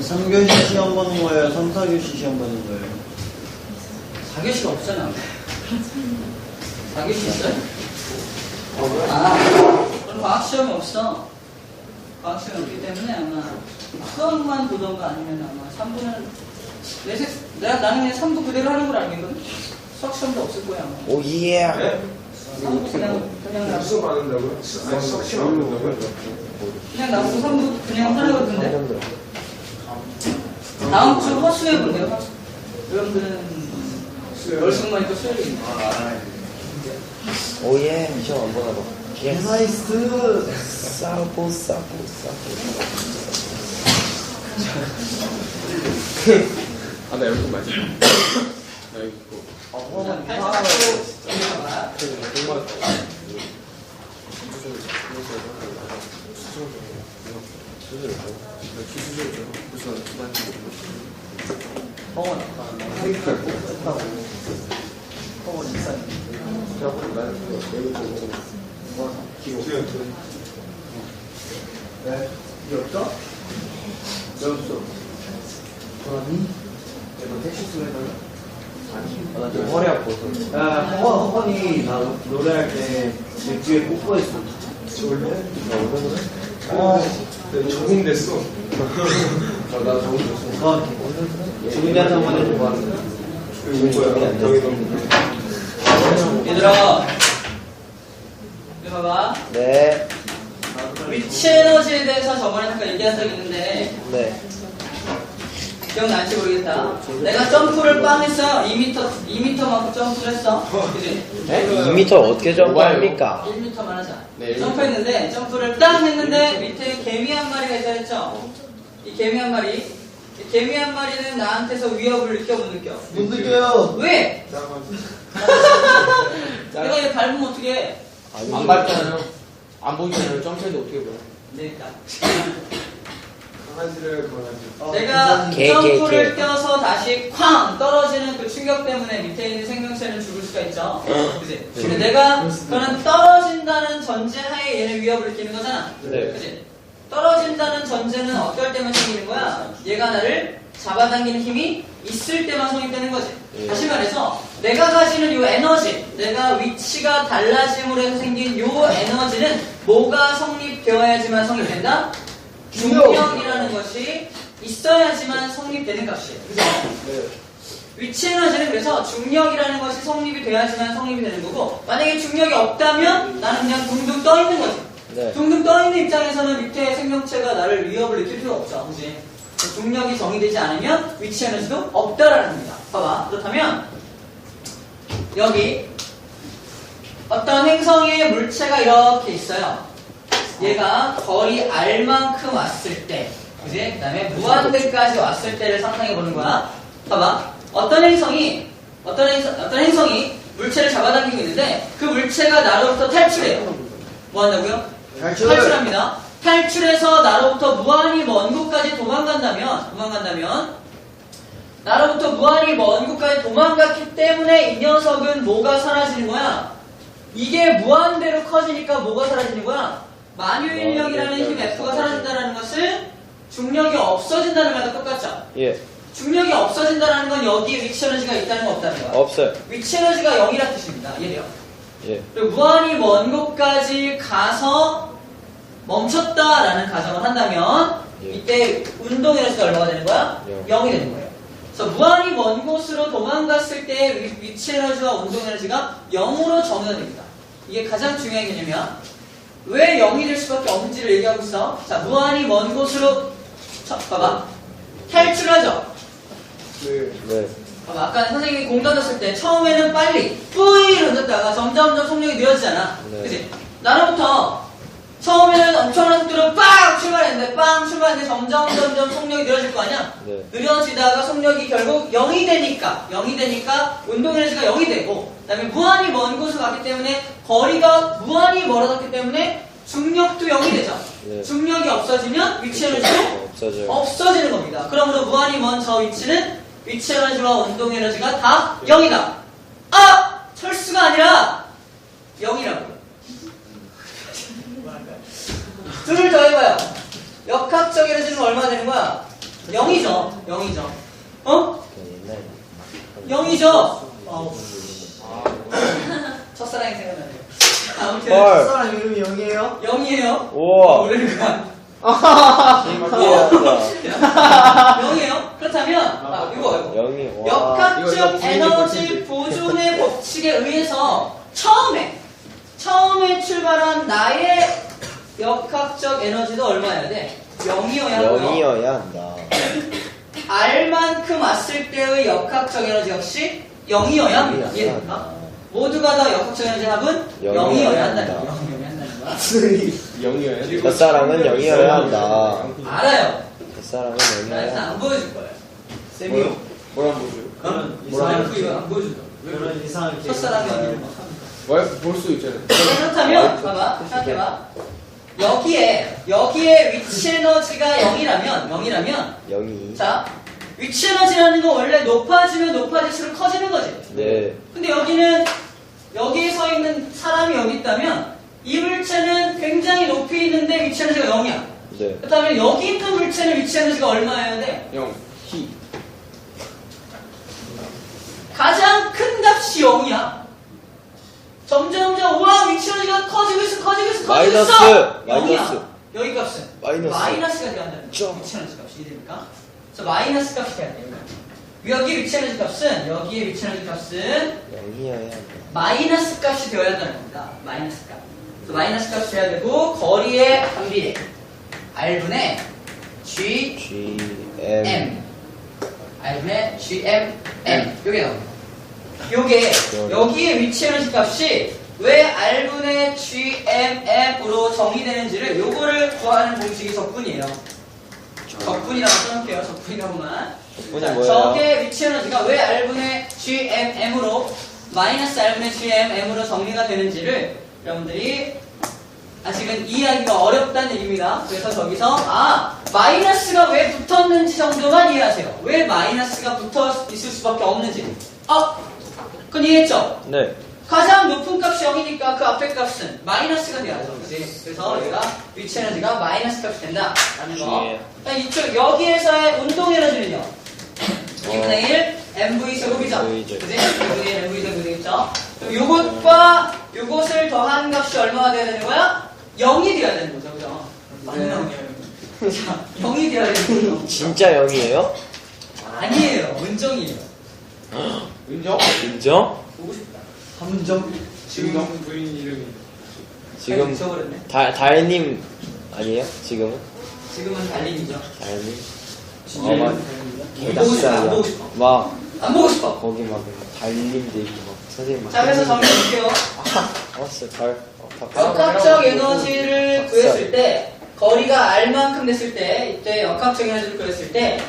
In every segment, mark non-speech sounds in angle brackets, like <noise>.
삼교시 시험 보는 거예요? 3, 4교시 시험 보는 거예요? 4교시가 없잖아. 4교시 있어요? 아, 그럼 과학 시험이 없어. 과학 시험이 없기 때문에 아마 수학만 보던가 아니면 아마 3부는 내 색, 내가 나는 그냥 3부 그대로 하는 걸 알겠거든? 시험도 없을 거야. 오 예. 3부 그냥, 그냥 나안 한다고요? 아니 시험 안 한다고요? 그냥 나보고 3부 그냥 거던데? 다음 주 허수해 볼게요. 허수. 여러분들은 월승만 있고 수요일이 있네. 오 예. 시험 안 보나 봐. 예. 나이스! 싸고 싸고 싸고. 아, 나 여기 맞아. 나 여기 있고. 어, 자, 팔짱하고 올려봐. 정말. 성원 아까 성원 이사님 네? 왜 없어? 아니? 내가 택시 쓰면 아니 나 지금 허리 아파서. 야 허건, 허건이 나 노래할 때 내 뒤에 뽀뽀했어 원래? 어 네, 적응됐어. 나 적응됐어 어 지금이한테 한번 해줘봐 이거 뭐야? 여기 너무. 얘들아, 이리 봐봐. 네. 위치 에너지에 대해서 저번에 잠깐 얘기한 적 있는데 네. 기억날지 모르겠다. 내가 점프를 빵 했어. 2m, 2m만큼 점프를 했어. 그지? 네? 2m 어떻게 점프합니까? 1m만 하자. 네, 점프했는데, 점프를 땅 했는데, 밑에 개미 한 마리가 있다 했죠? 이 개미 한 마리. 이 개미 한 마리는 나한테서 위협을 느껴, 못 느껴? 못 느껴요 왜? <laughs> 내가 얘 밟으면 어떻게 해? 안 밟잖아요. 안 보이잖아요. 점프했는데 어떻게 보여? 네, 딱. 강아지를 강아지. 어, 내가 개, 개, 점프를 개. 껴서 다시 쾅 떨어지는 그 충격 때문에 밑에 있는 생명체는 죽을 수가 있죠. 그지? 근데 내가 그런 떨어진다는 전제 하에 얘는 위협을 느끼는 거잖아. 네. 그지? 떨어진다는 전제는 어떨 때만 생기는 거야? 얘가 나를 잡아당기는 힘이 있을 때만 성립되는 거지. 예. 다시 말해서 내가 가지는 이 에너지, 내가 위치가 달라짐으로 해서 생긴 이 에너지는 뭐가 성립되어야지만 성립된다? 중력이라는 것이 있어야지만 성립되는 값이에요. 그죠? 위치 에너지는 그래서 중력이라는 것이 성립이 돼야지만 성립이 되는 거고 만약에 중력이 없다면 나는 그냥 둥둥 떠 있는 거지. 네. 둥둥 떠 있는 입장에서는 밑에 생명체가 나를 위협을 느낄 필요가 없죠. 그지? 중력이 정의되지 않으면 위치 에너지도 없다라는 겁니다. 봐봐. 그렇다면 여기 어떤 행성의 물체가 이렇게 있어요. 얘가 거리 R만큼 왔을 때, 그지? 그 다음에 무한대까지 왔을 때를 상상해 보는 거야. 봐봐. 어떤 행성이, 어떤 행성, 어떤 행성이 물체를 잡아당기고 있는데, 그 물체가 나로부터 탈출해요. 뭐 한다고요? 탈출 탈출합니다. 탈출해서 나로부터 무한히 먼 곳까지 도망간다면, 도망간다면, 나로부터 무한히 먼 곳까지 도망갔기 때문에 이 녀석은 뭐가 사라지는 거야? 이게 무한대로 커지니까 뭐가 사라지는 거야? 만유인력이라는 힘 F가 사라진다는 것은 중력이 없어진다는 말과 똑같죠? 예. 중력이 없어진다는 건 여기에 위치 에너지가 있다는 거 없다는 거야. 없어요. 위치 에너지가 0이라는 뜻입니다. 이해돼요? 예. 그리고 무한히 먼 곳까지 가서 멈췄다라는 가정을 한다면 예. 이때 운동 에너지가 얼마가 되는 거야? 영. 0이 되는 거예요. 그래서 무한히 먼 곳으로 도망갔을 때 위- 위치 에너지와 운동 에너지가 0으로 정의가 됩니다. 이게 가장 중요한 개념이야. 왜 0이 될 수밖에 없는지를 얘기하고 있어. 자, 무한히 먼 곳으로 자, 봐봐. 탈출하죠. 네. 네. 봐봐, 아까 선생님이 공 던졌을 때 처음에는 빨리 뿌이 던졌다가 점점점 속력이 느려지잖아. 네. 그치? 나로부터 처음에는 엄청난 속도로 빵 출발했는데 빵 출발했는데 점점 점점 속력이 느려질 거 아니야? 네. 느려지다가 속력이 결국 0이 되니까 0이 되니까 운동 에너지가 0이 되고 그다음에 무한히 먼 곳을 갔기 때문에 거리가 무한히 멀어졌기 때문에 중력도 0이 되죠. 네. 중력이 없어지면 위치 에너지도 없어져요. 없어지는 겁니다. 그러므로 무한히 먼 저 위치는 위치 에너지와 운동 에너지가 다 0이다. 아! 혈수가 아니라 0이라고. 둘을 더해봐요. 역학적 에너지는 얼마 되는 거야? 0이죠. 0이죠. 어? 옛날 0이죠. 어우, 첫사랑이 생각나네요. 아무튼 헐. 사람 이름이 영이에요? 0이에요. 우와. 신기하다 0이에요. <laughs> 그렇다면 아, 이거 이거. 영이 와 역학적 에너지. 보존의 법칙에 의해서 처음에 처음에 출발한 나의 역학적 에너지도 얼마여야 돼? 0이어야 하고요. 영이어야 한다 <clears throat> R만큼 왔을 때의 역학적 에너지 역시 0이어야 합니다. 영이어야 이해됩니까? 한다. 모두가 다 역학적 에너지 합은 영이어야 0이어야 한다. 한다는 거예요. 0이어야 한다는 거야. 영이어야 첫사랑은 영이어야 한다 알아요. 나 영이어야 일단 한다 안 보여줄 거예요. 쌤이요. 뭐라 보죠? 그럼 이상한 이거 이거 안 보여준다. 그런 이상한 첫사랑이 언니를 막 합니다. 볼수 있잖아요 그렇다면 봐봐 생각해봐 여기에 여기에 위치 에너지가 0이라면 0이라면 영이 자 위치 에너지라는 건 원래 높아지면 높아질수록 커지는 거지 네 근데 여기는 여기에 서 있는 사람이 여기 있다면 이 물체는 굉장히 높이 있는데 위치 에너지가 0이야 네. 그렇다면 여기 있는 물체는 위치 에너지가 얼마여야 돼? 영 히. 가장 큰 값이 0이야 점점점 와 위치 에너지가 커지고 있어 커지고 있어 커지고 마이너스, 있어 마이너스. 0이야 여기 값은? 마이너스. 마이너스가 돼야 한다는 거죠 점. 위치 에너지 값이. 이해됩니까? 그래서 마이너스 값이 돼야 돼요 여기 위치 에너지 값은 여기에 위치 에너지 값은 영이어야 마이너스 값이 되어야 한다는 겁니다 마이너스 값. 그래서 마이너스 값이 돼야 되고 거리의 반비례 R분의 G G M. M R분의 GM M. 요게 나옵니다 요게 여기에 위치 에너지 값이 왜 R분의 GMM으로 정의되는지를 요거를 구하는 공식이 적분이에요 적분이라고 써놓을게요 적분이라고만 적분이 자, 뭐예요? 저게 위치 에너지가 왜 R분의 GMM으로 마이너스 R분의 GMM으로 정리가 되는지를 여러분들이 아직은 이해하기가 어렵다는 얘기입니다. 그래서 저기서 아 마이너스가 왜 붙었는지 정도만 이해하세요. 왜 마이너스가 붙어 있을 수밖에 없는지. 아, 그건 이해했죠? 네 가장 높은 값이 0이니까 그 앞에 값은 마이너스가 돼야죠. 그지? 그래서 여기가 위치 에너지가 마이너스 값이 된다 라는 거. 예. 자, 이쪽 여기에서의 운동 에너지는요. 2분의 1 mv 제곱이죠. 그지? 2분의 1 mv 제곱이 되겠죠. 그럼 요것과 요것을 더한 값이 얼마가 돼야 되는 거야? 0이 돼야 되는 거죠. 그죠? 맞는 네. 자, 0이 돼야 되는 거죠. <laughs> 진짜 영이에요? 아니에요. 문정이에요. 인정? 인정? 보고 싶다. 함정. 지금 부인 이름이 지금. 다, 달님 아니에요? 지금은? 지금은 달림이죠. 달님? 진짜 어, 막안 보고 싶어, 안 보고 싶어. 막안 보고 싶어. 거기 막 달님도 있고 막 선생님 막 자, 그래서 정리해볼게요. 어 진짜 달 어, 다- 역학적 에너지를 구했을 때, 거리가 R만큼 됐을 때, 이때 역학적 에너지를 구했을 때,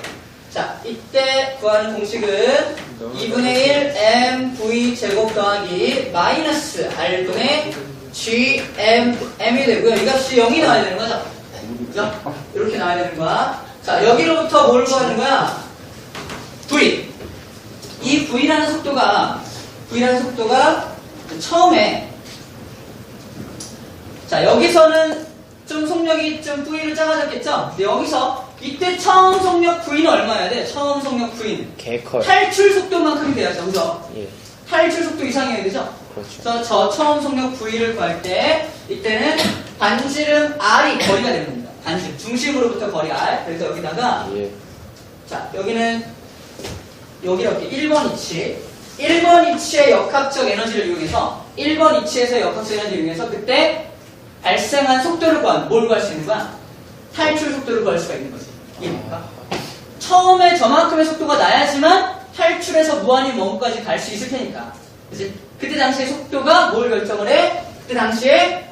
자, 이때 구하는 공식은 2분의 1 mv 제곱 더하기 마이너스 R분의 gm m이 되고요. 이 값이 0이 나와야 되는 거죠. 그죠? 이렇게 나와야 되는 거야. 자, 여기로부터 뭘 구하는 거야? v. 이 v라는 속도가, v라는 속도가 처음에 자, 여기서는 좀 속력이 좀 V를 작아졌겠죠? 근데 여기서 이때 처음 속력 V는 얼마여야 돼? 처음 속력 V는. 개컬 탈출 속도만큼이 돼야죠. 그죠? 예 탈출 속도 이상이어야 되죠? 그렇죠 그래서 저 처음 속력 V를 구할 때 이때는 반지름 R이 거리가 되는 겁니다. 반지름. 중심으로부터 거리 R. 그래서 여기다가 예 자, 여기는 여기 이렇게 1번 위치 1번 위치의 역학적 에너지를 이용해서 1번 위치에서 역학적 에너지를 이용해서 그때 발생한 속도를 구한 뭘 구할 수 있는 거야? 탈출 속도를 구할 수가 있는 거지. 이해됩니까? 처음에 저만큼의 속도가 나야지만 탈출해서 무한히 먼까지 갈 수 있을 테니까. 그치? 그때 당시의 속도가 뭘 결정을 해? 그때 당시에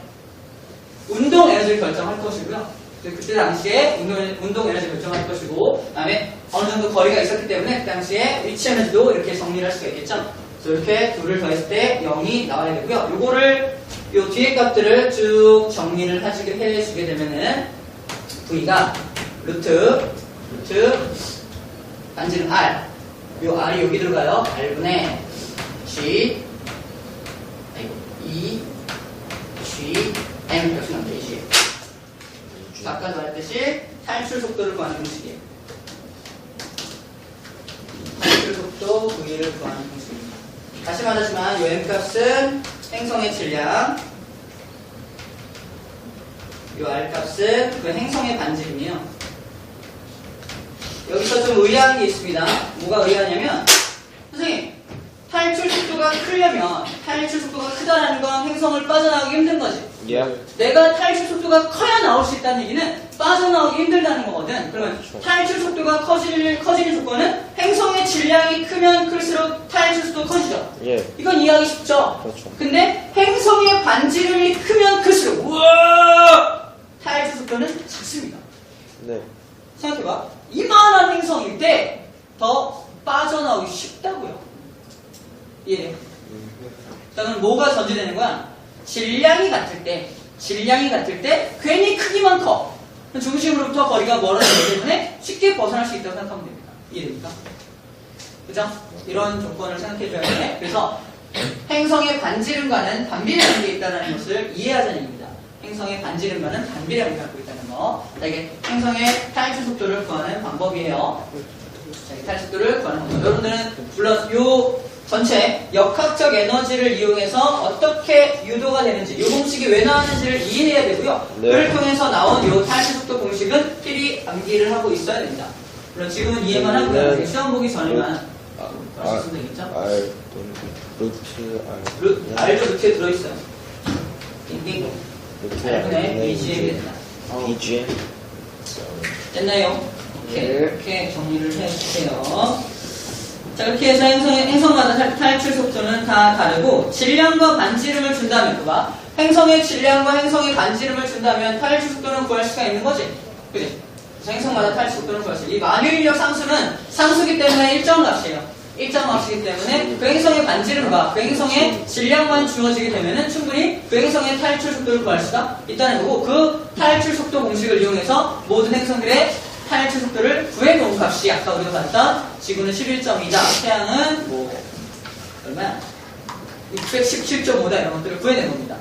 운동 에너지를 결정할 것이고요. 그때 당시에 운동, 운동 에너지 결정할 것이고, 그 다음에 어느 정도 거리가 있었기 때문에 그 당시에 위치 에너지도 이렇게 정리를 할 수가 있겠죠. 그래서 이렇게 둘을 더했을 때 0이 나와야 되고요. 요거를, 요 뒤에 값들을 쭉 정리를 해주게 되면은, V가 루트, 루트, 반지름 R. 요 R이 여기 들어가요. R분의 G, E, G, M 값이 나오죠. G. 아까도 말했듯이 탈출 속도를 구하는 공식이에요. 탈출 속도 V를 구하는 공식입니다. 다시 말하지만 요 M 값은 행성의 질량, 요 R 값은 그 행성의 반지름이에요. 여기서 좀 의아한 게 있습니다. 뭐가 의아하냐면, 선생님, 탈출 속도가 크려면, 탈출 속도가 크다라는 건 행성을 빠져나오기 힘든 거지. 예. 내가 탈출 속도가 커야 나올 수 있다는 얘기는 빠져나오기 힘들다는 거거든. 그러면 그렇죠. 탈출 속도가 커질, 커지는 조건은 행성의 질량이 크면 클수록 탈출 속도가 커지죠. 예. 이건 이해하기 쉽죠? 그렇죠. 근데 행성의 반지름이 크면 클수록, 우와! 속도는 작습니다. 네. 생각해봐. 이만한 행성일 때 더 빠져나오기 쉽다고요. 이해돼요? 자, 그럼 뭐가 전제되는 거야? 질량이 같을 때, 질량이 같을 때 괜히 크기만 커. 중심으로부터 거리가 멀어지기 때문에 쉽게 벗어날 수 있다고 생각하면 됩니다. 이해됩니까? 그죠? 이런 조건을 생각해줘야 돼. 그래서 행성의 반지름과는 반비례하는 게 있다는 것을 이해하자는 얘기입니다. 행성의 반지름과는 반비례함을 갖고 있다는 거. 자, 이게 행성의 탈출 속도를 구하는 방법이에요. 자, 이 탈출 속도를 구하는 방법. 여러분들은 물론 요 전체 역학적 에너지를 이용해서 어떻게 유도가 되는지, 요 공식이 왜 나왔는지를 이해해야 되고요. 네. 그를 통해서 나온 요 탈출 속도 공식은 필히 암기를 하고 있어야 됩니다. 물론 지금은 이해만 하고요. 네. 시험 보기 전에만 아, 하셨으면 되겠죠? 또는 루트 R. 루, R도 루트에 들어있어요. 띵띵. 루트 R분의 BGM이 된다. BGM. 됐나요? 오케이. 이렇게 정리를 해주세요. 자, 이렇게 해서 행성, 행성마다 탈- 탈출 속도는 다 다르고, 질량과 반지름을 준다면, 그봐. 행성의 질량과 행성의 반지름을 준다면 탈출 속도는 구할 수가 있는 거지. 그지? 행성마다 탈출 속도는 구할 수 있어. 이 만유인력 상수는 상수기 때문에 일정 값이에요. 일정 값이기 때문에 그 행성의 반지름과 그 행성의 질량만 주어지게 되면은 충분히 그 행성의 탈출 속도를 구할 수가 있다는 거고 그 탈출 속도 공식을 이용해서 모든 행성들의 탈출 속도를 구해놓은 값이 아까 우리가 봤던 지구는 11.2다. 태양은 뭐 얼마야? 617.5다 이런 것들을 구해낸 겁니다.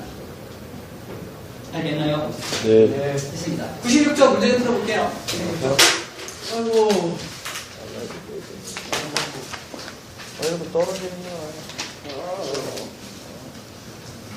알겠나요? 네. 됐습니다. 96점 문제 좀 풀어볼게요. 아이고. 아이고 떨어지는 거야.